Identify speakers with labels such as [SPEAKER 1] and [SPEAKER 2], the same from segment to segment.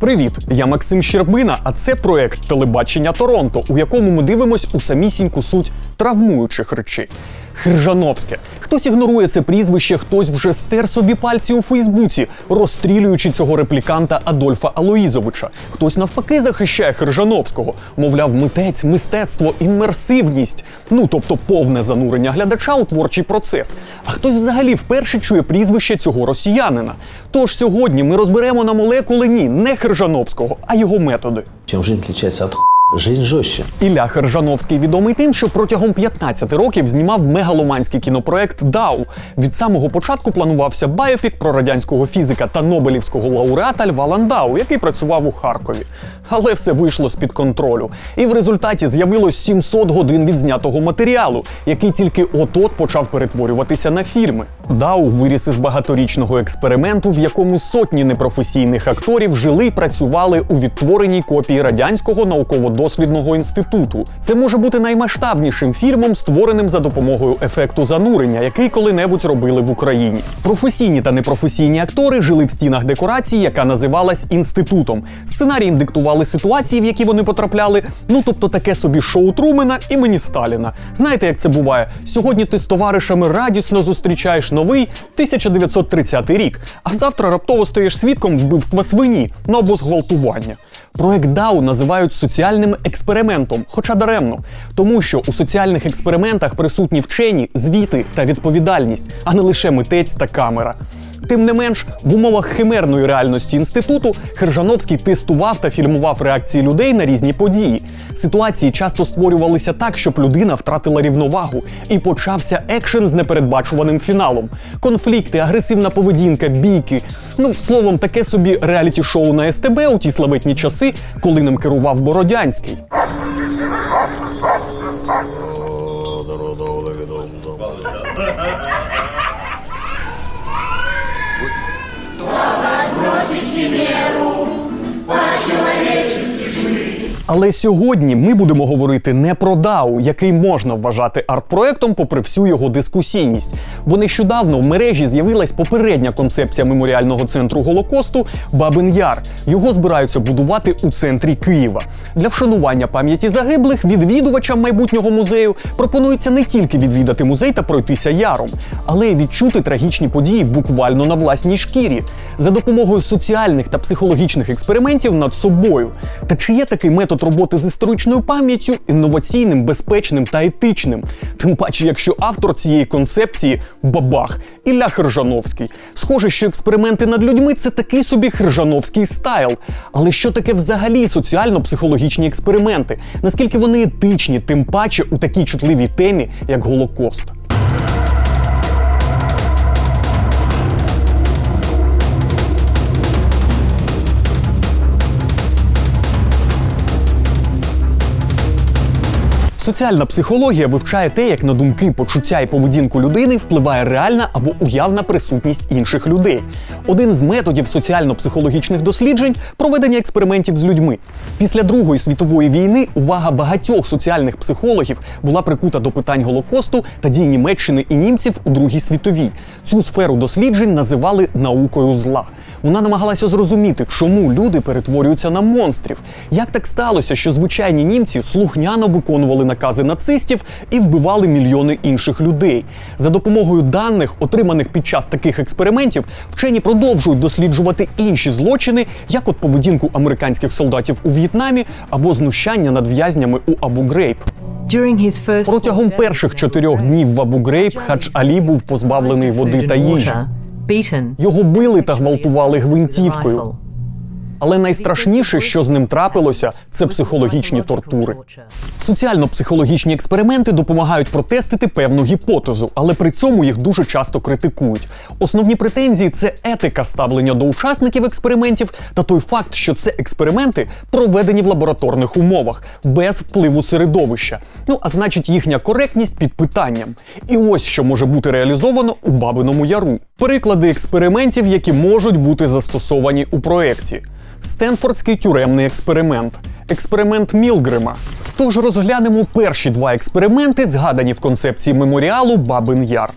[SPEAKER 1] Привіт, я Максим Щербина, а це проект телебачення Торонто, у якому ми дивимось у самісіньку суть травмуючих речей. Хржановське. Хтось ігнорує це прізвище, хтось вже стер собі пальці у Фейсбуці, розстрілюючи цього репліканта Адольфа Алоїзовича. Хтось навпаки захищає Хржановського. Мовляв, митець, мистецтво, імерсивність. Ну тобто повне занурення глядача у творчий процес. А хтось взагалі вперше чує прізвище цього росіянина. Тож сьогодні ми розберемо на молекули ні, не Хржановського, а його методи.
[SPEAKER 2] Жизнь отличается от ху... Жизнь жестче.
[SPEAKER 1] Ілля Хержановський відомий тим, що протягом 15 років знімав мегаломанський кінопроект Дау. Від самого початку планувався байопік про радянського фізика та Нобелівського лауреата Льва Ландау, який працював у Харкові. Але все вийшло з-під контролю. І в результаті з'явилось 700 годин відзнятого матеріалу, який тільки от-от почав перетворюватися на фільми. Дау виріс із багаторічного експерименту, в якому сотні непрофесійних акторів жили й працювали у відтвореній копії радянського науково-дослідного інституту. Це може бути наймасштабнішим фільмом, створеним за допомогою ефекту занурення, який коли-небудь робили в Україні. Професійні та непрофесійні актори жили в стінах декорації, яка називалась інститутом. Сценарієм диктували ситуації, в які вони потрапляли. Ну тобто таке собі шоу Трумена імені Сталіна. Знаєте, як це буває? Сьогодні ти з товаришами радісно зустрічаєш новий 1930 рік, а завтра раптово стаєш свідком вбивства свині на або зґвалтування. Проект DAO називають соціальним експериментом, хоча даремно, тому що у соціальних експериментах присутні вчені, звіти та відповідальність, а не лише митець та камера. Тим не менш, в умовах химерної реальності інституту Хержановський тестував та фільмував реакції людей на різні події. Ситуації часто створювалися так, щоб людина втратила рівновагу, і почався екшен з непередбачуваним фіналом. Конфлікти, агресивна поведінка, бійки. Ну, словом, таке собі реаліті-шоу на СТБ у ті славетні часи, коли ним керував Бородянський. Але сьогодні ми будемо говорити не про DAO, який можна вважати арт-проектом, попри всю його дискусійність. Бо нещодавно в мережі з'явилась попередня концепція меморіального центру Голокосту Бабин Яр. Його збираються будувати у центрі Києва. Для вшанування пам'яті загиблих відвідувачам майбутнього музею пропонується не тільки відвідати музей та пройтися яром, але й відчути трагічні події буквально на власній шкірі за допомогою соціальних та психологічних експериментів над собою. Та чи є такий метод роботи з історичною пам'яттю інноваційним, безпечним та етичним? Тим паче, якщо автор цієї концепції бабах Ілля Хержановський. Схоже, що експерименти над людьми це такий собі хержановський стайл. Але що таке взагалі соціально-психологічні експерименти? Наскільки вони етичні, тим паче у такій чутливій темі, як Голокост? Соціальна психологія вивчає те, як на думки, почуття і поведінку людини впливає реальна або уявна присутність інших людей. Один з методів соціально-психологічних досліджень проведення експериментів з людьми. Після Другої світової війни увага багатьох соціальних психологів була прикута до питань Голокосту та дій Німеччини і німців у Другій світовій. Цю сферу досліджень називали наукою зла. Вона намагалася зрозуміти, чому люди перетворюються на монстрів. Як так сталося, що звичайні німці слухняно виконували накази нацистів і вбивали мільйони інших людей? За допомогою даних, отриманих під час таких експериментів, вчені продовжують досліджувати інші злочини, як от поведінку американських солдатів у В'єтнамі або знущання над в'язнями у Абу Грейб. Протягом перших чотирьох днів в Абу Грейб Хадж Алі був позбавлений води та їжі. Його били та гвалтували гвинтівкою. Але найстрашніше, що з ним трапилося, це психологічні тортури. Соціально-психологічні експерименти допомагають протестити певну гіпотезу, але при цьому їх дуже часто критикують. Основні претензії це етика ставлення до учасників експериментів та той факт, що це експерименти проведені в лабораторних умовах без впливу середовища. Ну а значить, їхня коректність під питанням. І ось що може бути реалізовано у Бабиному Яру. Приклади експериментів, які можуть бути застосовані у проєкті. Стенфордський тюремний експеримент, експеримент Мілгрима. Тож розглянемо перші два експерименти, згадані в концепції меморіалу Бабин Яр.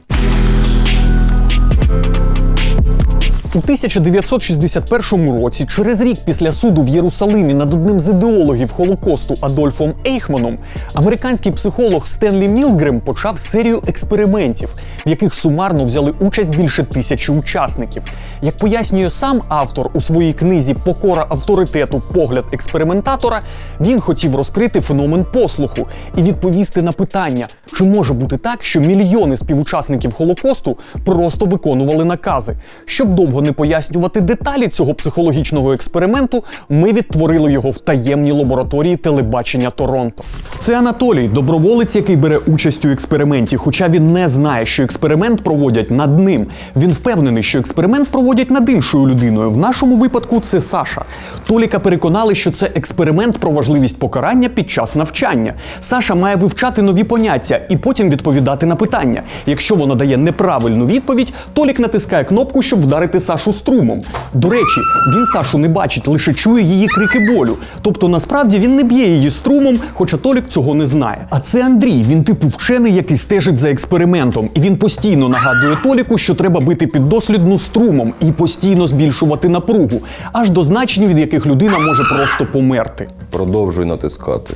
[SPEAKER 1] У 1961 році, через рік після суду в Єрусалимі над одним з ідеологів Холокосту Адольфом Ейхманом, американський психолог Стенлі Мілгрем почав серію експериментів, в яких сумарно взяли участь більше тисячі учасників. Як пояснює сам автор у своїй книзі Покора авторитету погляд експериментатора, він хотів розкрити феномен послуху і відповісти на питання, чи може бути так, що мільйони співучасників Холокосту просто виконували накази. Щоб довго не пояснювати деталі цього психологічного експерименту, ми відтворили його в таємній лабораторії телебачення Торонто. Це Анатолій, доброволець, який бере участь у експерименті, хоча він не знає, що експеримент проводять над ним. Він впевнений, що експеримент проводять над іншою людиною. В нашому випадку це Саша. Толіка переконали, що це експеримент про важливість покарання під час навчання. Саша має вивчати нові поняття і потім відповідати на питання. Якщо воно дає неправильну відповідь, Толік натискає кнопку, щоб вдарити Сашу струмом. До речі, він Сашу не бачить, лише чує її крики болю. Тобто, насправді він не б'є її струмом, хоча Толік цього не знає. А це Андрій. Він типу вчений, який стежить за експериментом, і він постійно нагадує Толіку, що треба бити піддослідну струмом і постійно збільшувати напругу, аж до значень, від яких людина може просто померти.
[SPEAKER 3] Продовжуй натискати.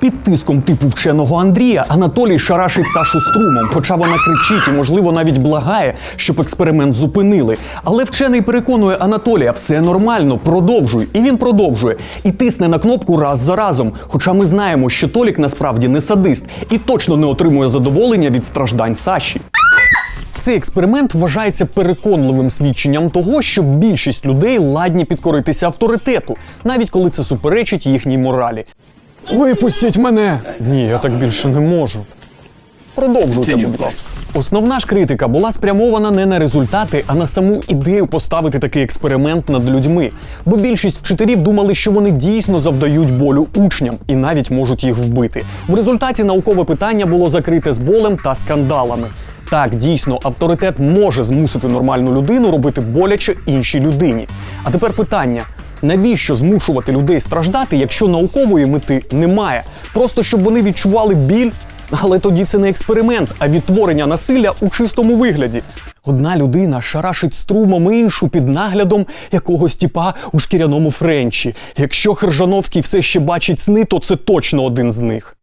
[SPEAKER 1] Під тиском типу вченого Андрія Анатолій шарашить Сашу струмом, хоча вона кричить і, можливо, навіть благає, щоб експеримент зупинили. Але вчений переконує Анатолія, все нормально, продовжуй. І він продовжує. І тисне на кнопку раз за разом. Хоча ми знаємо, що Толік насправді не садист і точно не отримує задоволення від страждань Саші. Цей експеримент вважається переконливим свідченням того, що більшість людей ладні підкоритися авторитету, навіть коли це суперечить їхній моралі. Випустіть мене! Ні, я так більше не можу. Продовжуйте, будь ласка. Основна ж критика була спрямована не на результати, а на саму ідею поставити такий експеримент над людьми. Бо більшість вчителів думали, що вони дійсно завдають болю учням і навіть можуть їх вбити. В результаті наукове питання було закрите з болем та скандалами. Так, дійсно, авторитет може змусити нормальну людину робити боляче іншій людині. А тепер питання: навіщо змушувати людей страждати, якщо наукової мети немає? Просто щоб вони відчували біль. Але тоді це не експеримент, а відтворення насилля у чистому вигляді. Одна людина шарашить струмом іншу під наглядом якогось тіпа у шкіряному френчі. Якщо Хержановський все ще бачить сни, то це точно один з них.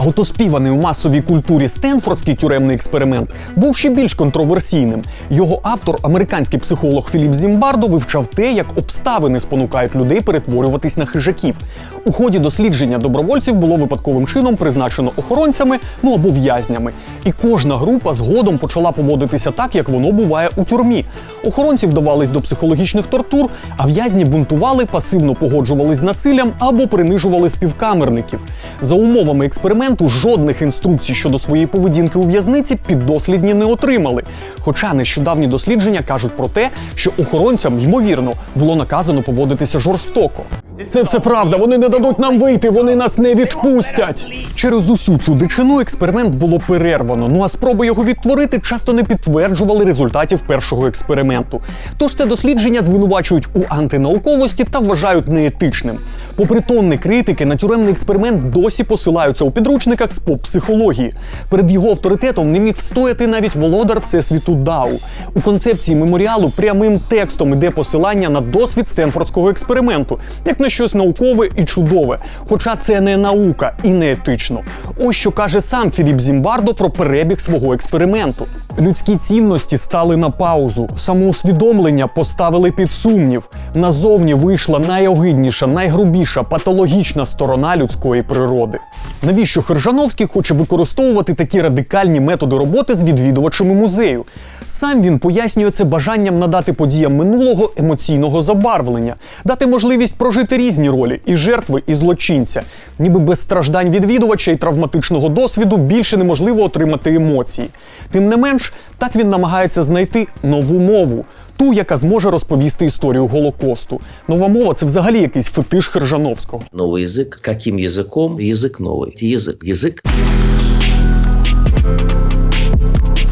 [SPEAKER 1] А от оспіваний у масовій культурі Стенфордський тюремний експеримент був ще більш контроверсійним. Його автор, американський психолог Філіп Зімбардо, вивчав те, як обставини спонукають людей перетворюватись на хижаків. У ході дослідження добровольців було випадковим чином призначено охоронцями, ну або в'язнями. І кожна група згодом почала поводитися так, як воно буває у тюрмі. Охоронці вдавались до психологічних тортур, а в'язні бунтували, пасивно погоджувались з насиллям або принижували співкамерників. За умовами експерименту жодних інструкцій щодо своєї поведінки у в'язниці піддослідні не отримали. Хоча нещодавні дослідження кажуть про те, що охоронцям, ймовірно, було наказано поводитися жорстоко. Це все правда. Вони не дадуть нам вийти, вони нас не відпустять. Через усю цю дичину експеримент було перервано. Ну а спроби його відтворити часто не підтверджували результатів першого експерименту. Тож це дослідження звинувачують у антинауковості та вважають неетичним. Попри тонни критики, на тюремний експеримент досі посилаються у підручниках з поп-психології. Перед його авторитетом не міг встояти навіть володар всесвіту Дау. У концепції меморіалу прямим текстом іде посилання на досвід Стенфордського експерименту, як на щось наукове і чудове. Хоча це не наука і не етично. Ось що каже сам Філіп Зімбардо про перебіг свого експерименту. Людські цінності стали на паузу, самоусвідомлення поставили під сумнів. Назовні вийшла найогидніша, найгрубіша, патологічна сторона людської природи. Навіщо Хержановський хоче використовувати такі радикальні методи роботи з відвідувачами музею? Сам він пояснює це бажанням надати подіям минулого емоційного забарвлення, дати можливість прожити різні ролі і жертви, і злочинця. Ніби без страждань відвідувача і травматичного досвіду більше неможливо отримати емоції. Тим не менш, так він намагається знайти нову мову. Ту, яка зможе розповісти історію Голокосту. Нова мова це взагалі якийсь фетиш Хержановського.
[SPEAKER 2] Новый язык. Каким языком? Язык новый. Язык. Язык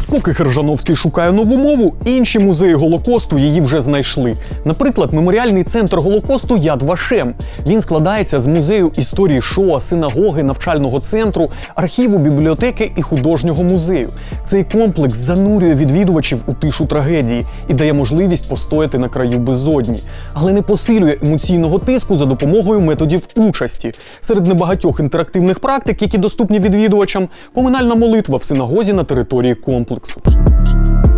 [SPEAKER 1] Поки Хержановський шукає нову мову, інші музеї Голокосту її вже знайшли. Наприклад, меморіальний центр Голокосту Яд Вашем. Він складається з музею історії Шоа, синагоги, навчального центру, архіву, бібліотеки і художнього музею. Цей комплекс занурює відвідувачів у тишу трагедії і дає можливість постояти на краю безодні, але не посилює емоційного тиску за допомогою методів участі. Серед небагатьох інтерактивних практик, які доступні відвідувачам, поминальна молитва в синагозі на території комплексу. クソ。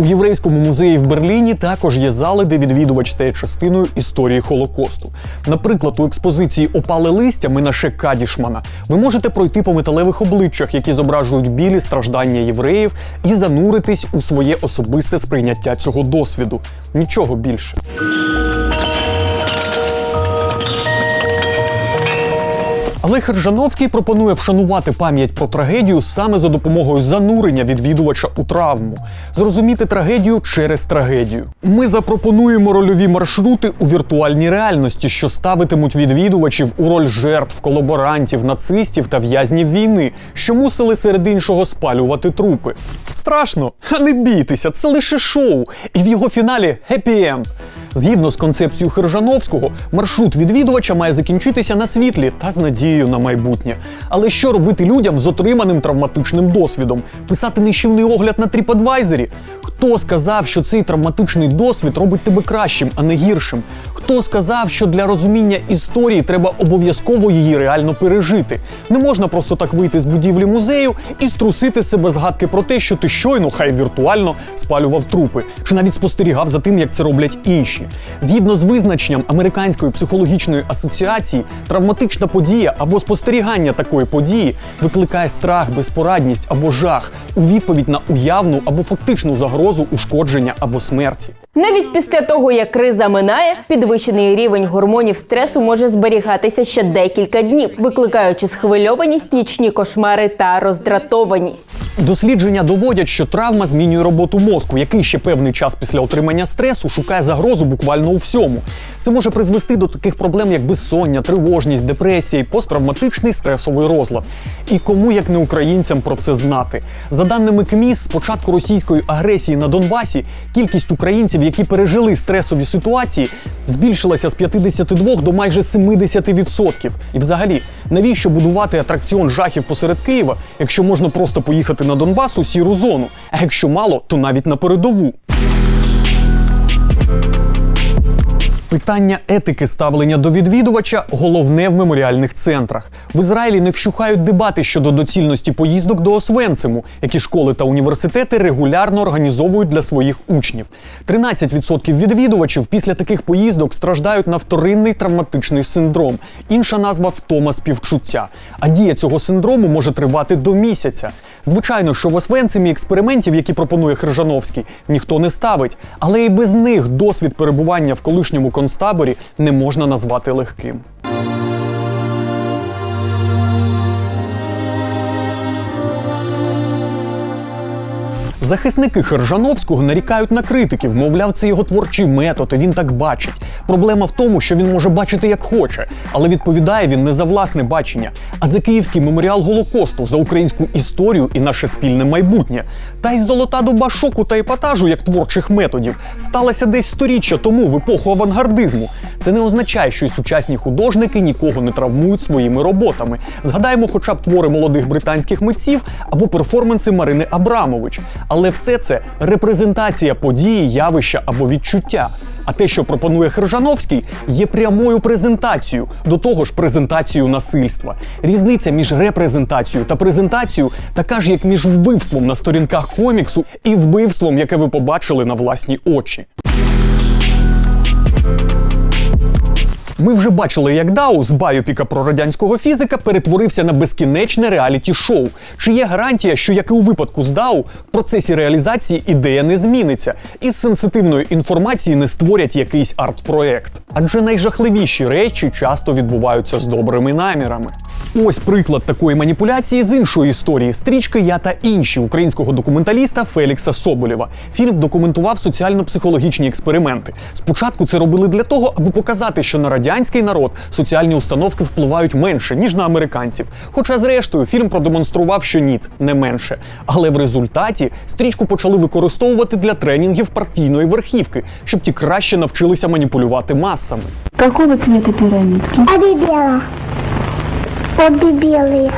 [SPEAKER 1] У єврейському музеї в Берліні також є зали, де відвідувач стає частиною історії Холокосту. Наприклад, у експозиції Опале листя Минаше Кадішмана ви можете пройти по металевих обличчях, які зображують білі страждання євреїв, і зануритись у своє особисте сприйняття цього досвіду. Нічого більше. Але Хержановський пропонує вшанувати пам'ять про трагедію саме за допомогою занурення відвідувача у травму, зрозуміти трагедію через трагедію. Ми запропонуємо рольові маршрути у віртуальній реальності, що ставитимуть відвідувачів у роль жертв, колаборантів, нацистів та в'язнів війни, що мусили серед іншого спалювати трупи. Страшно, а не бійтеся, це лише шоу, і в його фіналі хеппі-енд. Згідно з концепцією Хержановського, маршрут відвідувача має закінчитися на світлі та з надією на майбутнє. Але що робити людям з отриманим травматичним досвідом? Писати нищівний огляд на TripAdvisor? Хто сказав, що цей травматичний досвід робить тебе кращим, а не гіршим? Хто сказав, що для розуміння історії треба обов'язково її реально пережити? Не можна просто так вийти з будівлі музею і струсити себе згадки про те, що ти щойно, хай віртуально, спалював трупи, чи навіть спостерігав за тим, як це роблять інші. Згідно з визначенням Американської психологічної асоціації, травматична подія або спостерігання такої події викликає страх, безпорадність або жах у відповідь на уявну або фактичну загрозу ушкодження або смерті.
[SPEAKER 4] Навіть після того, як криза минає, підвищений рівень гормонів стресу може зберігатися ще декілька днів, викликаючи схвильованість, нічні кошмари та роздратованість.
[SPEAKER 1] Дослідження доводять, що травма змінює роботу мозку, який ще певний час після отримання стресу шукає загрозу буквально у всьому. Це може призвести до таких проблем, як безсоння, тривожність, депресія і посттравматичний стресовий розлад. І кому, як не українцям, про це знати? За даними КМІС, з початку російської агресії на Донбасі кількість українців, які пережили стресові ситуації, збільшилася з 52 до майже 70%. І взагалі, навіщо будувати атракціон жахів посеред Києва, якщо можна просто поїхати на Донбас у сіру зону, а якщо мало, то навіть на передову. Питання етики ставлення до відвідувача головне в меморіальних центрах. В Ізраїлі не вщухають дебати щодо доцільності поїздок до Освенциму, які школи та університети регулярно організовують для своїх учнів. 13% відвідувачів після таких поїздок страждають на вторинний травматичний синдром. Інша назва втома співчуття. А дія цього синдрому може тривати до місяця. Звичайно, що в Освенцимі експериментів, які пропонує Хержановський, ніхто не ставить, але і без них досвід перебування в колишньому концтаборі не можна назвати легким. Захисники Хержановського нарікають на критиків, мовляв, це його творчий метод, і він так бачить. Проблема в тому, що він може бачити як хоче, але відповідає він не за власне бачення, а за Київський меморіал Голокосту, за українську історію і наше спільне майбутнє. Та й золота доба шоку та епатажу як творчих методів сталася десь сторіччя тому в епоху авангардизму. Це не означає, що й сучасні художники нікого не травмують своїми роботами. Згадаємо, хоча б твори молодих британських митців або перформанси Марини Абрамович. Але все це репрезентація події, явища або відчуття. А те, що пропонує Хержановський, є прямою презентацією, до того ж презентацією насильства. Різниця між репрезентацією та презентацією така ж, як між вбивством на сторінках коміксу і вбивством, яке ви побачили на власні очі. Ми вже бачили, як Дау з байопіка про радянського фізика перетворився на безкінечне реаліті-шоу. Чи є гарантія, що як і у випадку з Дау, в процесі реалізації ідея не зміниться, і з сенситивної інформації не створять якийсь арт-проект? Адже найжахливіші речі часто відбуваються з добрими намірами. Ось приклад такої маніпуляції з іншої історії стрічки Я та інші українського документаліста Фелікса Соболєва. Фільм документував соціально-психологічні експерименти. Спочатку це робили для того, аби показати, що на радянський народ соціальні установки впливають менше ніж на американців. Хоча, зрештою, фільм продемонстрував, що ні, не менше. Але в результаті стрічку почали використовувати для тренінгів партійної верхівки, щоб ті краще навчилися маніпулювати масами.
[SPEAKER 5] Какого цвета пірамідки?
[SPEAKER 6] Обі біла. Обі Обе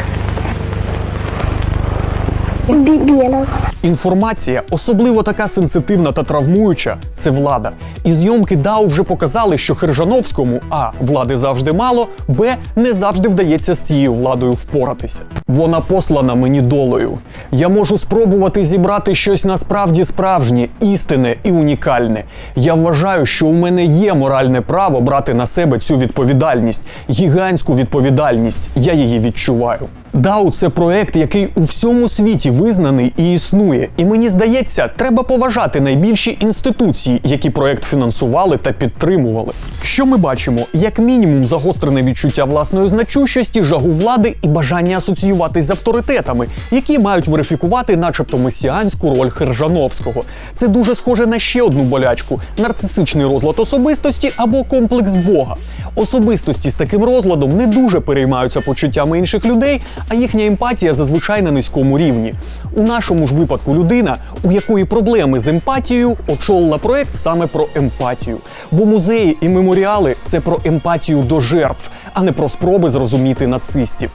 [SPEAKER 6] белых.
[SPEAKER 1] Інформація, особливо така сенситивна та травмуюча, це влада. І зйомки Дау вже показали, що Хержановському а влади завжди мало, б не завжди вдається з цією владою впоратися. Вона послана мені долею. Я можу спробувати зібрати щось насправді справжнє, істинне і унікальне. Я вважаю, що у мене є моральне право брати на себе цю відповідальність, гігантську відповідальність. Я її відчуваю. Дау це проект, який у всьому світі визнаний і існує. І мені здається, треба поважати найбільші інституції, які проект фінансували та підтримували. Що ми бачимо? Як мінімум, загострене відчуття власної значущості, жагу влади і бажання асоціюватись з авторитетами, які мають верифікувати, начебто, месіанську роль Хержановського. Це дуже схоже на ще одну болячку: нарцисичний розлад особистості або комплекс Бога. Особистості з таким розладом не дуже переймаються почуттями інших людей, а їхня емпатія зазвичай на низькому рівні. У нашому ж випадку людина, у якої проблеми з емпатією, очолила проект саме про емпатію. Бо музеї і меморіали це про емпатію до жертв, а не про спроби зрозуміти нацистів.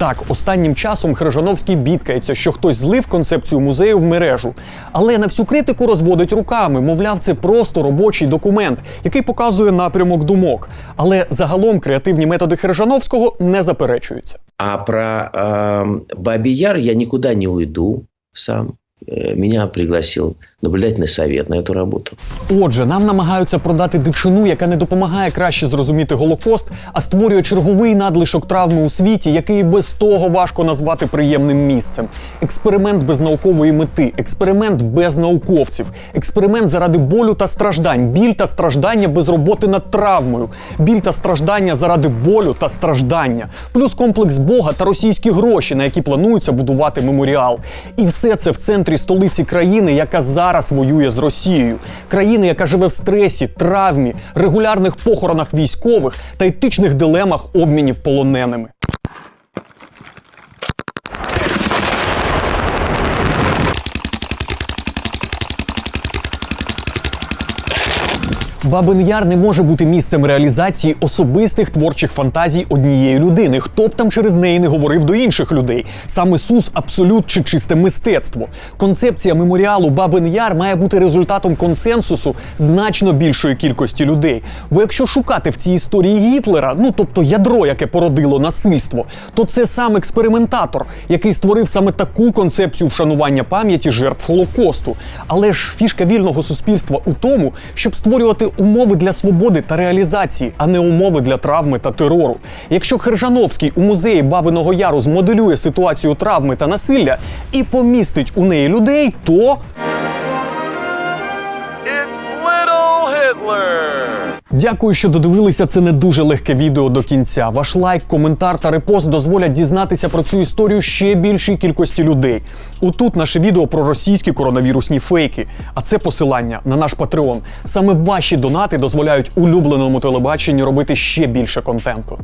[SPEAKER 1] Так, останнім часом Хрижановський бідкається, що хтось злив концепцію музею в мережу. Але на всю критику розводить руками, мовляв, це просто робочий документ, який показує напрямок думок. Але загалом креативні методи Хрижановського не заперечуються.
[SPEAKER 7] А про э, Бабий Яр я никуда не уйду сам. Э, Меня пригласил наблюдательный совет на эту работу.
[SPEAKER 1] Отже, нам намагаються продати дичину, яка не допомагає краще зрозуміти Голокост, а створює черговий надлишок травми у світі, який без того важко назвати приємним місцем. Експеримент без наукової мети, експеримент без науковців, експеримент заради болю та страждань, біль та страждання без роботи над травмою, біль та страждання заради болю та страждання, плюс комплекс Бога та російські гроші, на які планується будувати меморіал. І все це в центрі столиці країни, яка зараз воює з Росією, країни, яка живе в стресі, травмі, регулярних похоронах військових та етичних дилемах обмінів полоненими. Бабин Яр не може бути місцем реалізації особистих творчих фантазій однієї людини. Хто б там через неї не говорив до інших людей. Саме Сус абсолют чи чисте мистецтво. Концепція меморіалу Бабин Яр має бути результатом консенсусу значно більшої кількості людей. Бо якщо шукати в цій історії Гітлера, ну тобто ядро, яке породило насильство, то це сам експериментатор, який створив саме таку концепцію вшанування пам'яті жертв Холокосту. Але ж фішка вільного суспільства у тому, щоб створювати умови для свободи та реалізації, а не умови для травми та терору. Якщо Хержановський у музеї Бабиного Яру змоделює ситуацію травми та насилля і помістить у неї людей, то
[SPEAKER 3] It's Little Hitler!
[SPEAKER 1] Дякую, що додивилися це не дуже легке відео до кінця. Ваш лайк, коментар та репост дозволять дізнатися про цю історію ще більшій кількості людей. Отут наше відео про російські коронавірусні фейки. А це посилання на наш Патреон. Саме ваші донати дозволяють улюбленому телебаченню робити ще більше контенту.